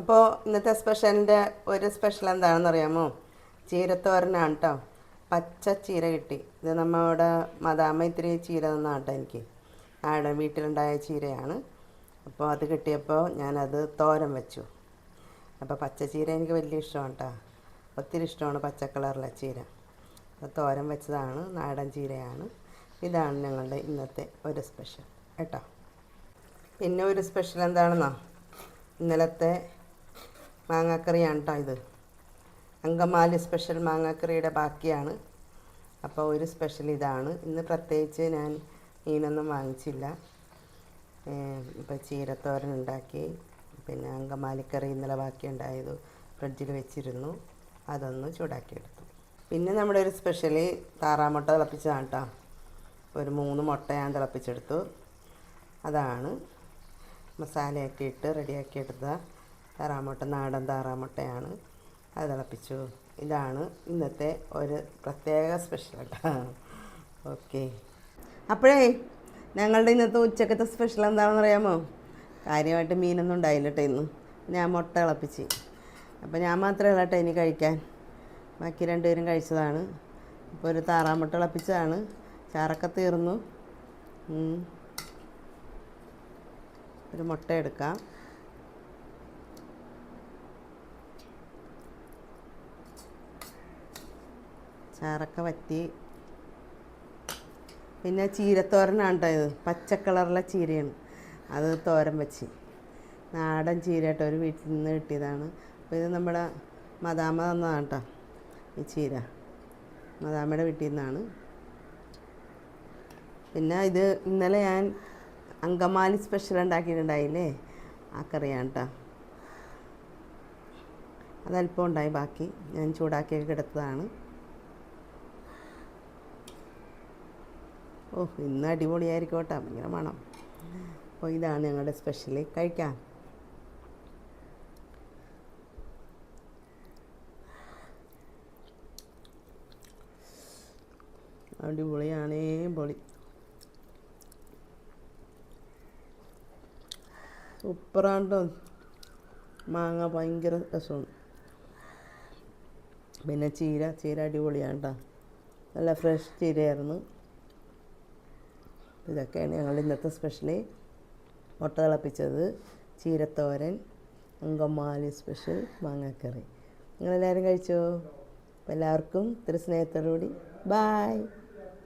അപ്പോൾ ഇന്നത്തെ സ്പെഷ്യലിന്റെ ഒരു സ്പെഷ്യൽ എന്താണെന്ന് അറിയാമോ? ചീരത്തോരനാണ് കേട്ടോ പച്ച ചീര കിട്ടി. ഇത് നമ്മുടെ മദാമൈത്രി ചീര തന്നാണ് കേട്ടോ എനിക്ക്. ആടെ വീട്ടിലുണ്ടായ ചീരയാണ്. അപ്പോൾ അത് കിട്ടിയപ്പോൾ ഞാനത് തോരൻ വെച്ചു. അപ്പോൾ പച്ച ചീര എനിക്ക് വലിയ ഇഷ്ടമാണ് കേട്ടോ ഒത്തിരി ഇഷ്ടമാണ് പച്ച കളറിലെ ചീര. അപ്പോൾ തോരൻ വെച്ചതാണ്. നാടൻ ചീരയാണ്. ഇതാണ് ഞങ്ങളുടെ ഇന്നത്തെ ഒരു സ്പെഷ്യൽ. കേട്ടോ? പിന്നെ ഒരു സ്പെഷ്യൽ എന്താണെന്നോ? ഇന്നലത്തെ മാങ്ങാക്കറിയാണ് കേട്ടോ ഇത്. അങ്കമാലി സ്പെഷ്യൽ മാങ്ങാക്കറിയുടെ ബാക്കിയാണ്. അപ്പോൾ ഒരു സ്പെഷ്യൽ ഇതാണ്. ഇന്ന് പ്രത്യേകിച്ച് ഞാൻ മീനൊന്നും വാങ്ങിച്ചില്ല. ഇപ്പോൾ ചീരത്തോരൻ ഉണ്ടാക്കി. പിന്നെ അങ്കമാലിക്കറി ഇന്നലെ ബാക്കി ഉണ്ടായത് ഫ്രിഡ്ജിൽ വെച്ചിരുന്നു. അതൊന്ന് ചൂടാക്കിയെടുത്തു. പിന്നെ നമ്മുടെ ഒരു സ്പെഷ്യലി താറാമുട്ട തിളപ്പിച്ചതാണ് കേട്ടോ ഒരു മൂന്ന് മുട്ട ഞാൻ തിളപ്പിച്ചെടുത്തു. അതാണ്. മസാലയൊക്കെ ഇട്ട് റെഡിയാക്കി താറാമുട്ട നാടൻ താറാമുട്ടയാണ് അത് തിളപ്പിച്ചു. ഇതാണ് ഇന്നത്തെ ഒരു പ്രത്യേക സ്പെഷ്യൽ ഓക്കെ അപ്പോഴേ ഞങ്ങളുടെ ഇന്നത്തെ ഉച്ചക്കത്തെ സ്പെഷ്യൽ എന്താണെന്ന് അറിയാമോ? കാര്യമായിട്ട് മീനൊന്നും ഉണ്ടായില്ല കേട്ടോ ഇന്ന്. ഞാൻ മുട്ട തിളപ്പിച്ച്. അപ്പോൾ ഞാൻ മാത്രമേ ഉള്ളൂ കേട്ടോ ഇനി കഴിക്കാൻ. ബാക്കി രണ്ടുപേരും കഴിച്ചതാണ്. ഇപ്പോൾ ഒരു താറാമുട്ട തിളപ്പിച്ചതാണ്. ചാറൊക്കെ തീർന്നു. ഒരു മുട്ട എടുക്കാം. ചാറൊക്കെ വറ്റി. പിന്നെ ചീരത്തോരനാണ് കേട്ടോ ഇത്. പച്ച കളറുള്ള ചീരയാണ്. അത് തോരൻ വെച്ച്. നാടൻ ചീര കേട്ടോ ഒരു വീട്ടിൽ നിന്ന് കിട്ടിയതാണ്. അപ്പോൾ ഇത് നമ്മുടെ മദാമ തന്നതാണ് കേട്ടോ ഈ ചീര. മദാമയുടെ വീട്ടിൽ നിന്നാണ്. പിന്നെ ഇത് ഇന്നലെ ഞാൻ അങ്കമാലി സ്പെഷ്യൽ ഉണ്ടാക്കിയിട്ടുണ്ടായില്ലേ? ആ കറിയാണ് കേട്ടോ അതല്പം ഉണ്ടായി. ബാക്കി ഞാൻ ചൂടാക്കിയൊക്കെ എടുത്തതാണ്. ഓ ഇന്ന് അടിപൊളിയായിരിക്കോട്ടെ. കേട്ടോ ഭയങ്കര മണം. അപ്പോൾ ഇതാണ് ഞങ്ങളുടെ സ്പെഷ്യൽ കഴിക്കാം. അടിപൊളിയാണേ പൊളി. സൂപ്പറാണ് ട്ടോ മാങ്ങ ഭയങ്കര രസമാണ്. പിന്നെ ചീര ചീര അടിപൊളിയാണ് കേട്ടോ നല്ല ഫ്രഷ് ചീരയായിരുന്നു. ഇതൊക്കെയാണ് ഞങ്ങൾ ഇന്നത്തെ സ്പെഷ്യലി. മുട്ട തിളപ്പിച്ചത് ചീരത്തോരൻ അങ്കമാലി സ്പെഷ്യൽ മാങ്ങാക്കറി. നിങ്ങളെല്ലാവരും കഴിച്ചോ? എല്ലാവർക്കും ഇത്തിരി സ്നേഹത്തോടുകൂടി. ബായ്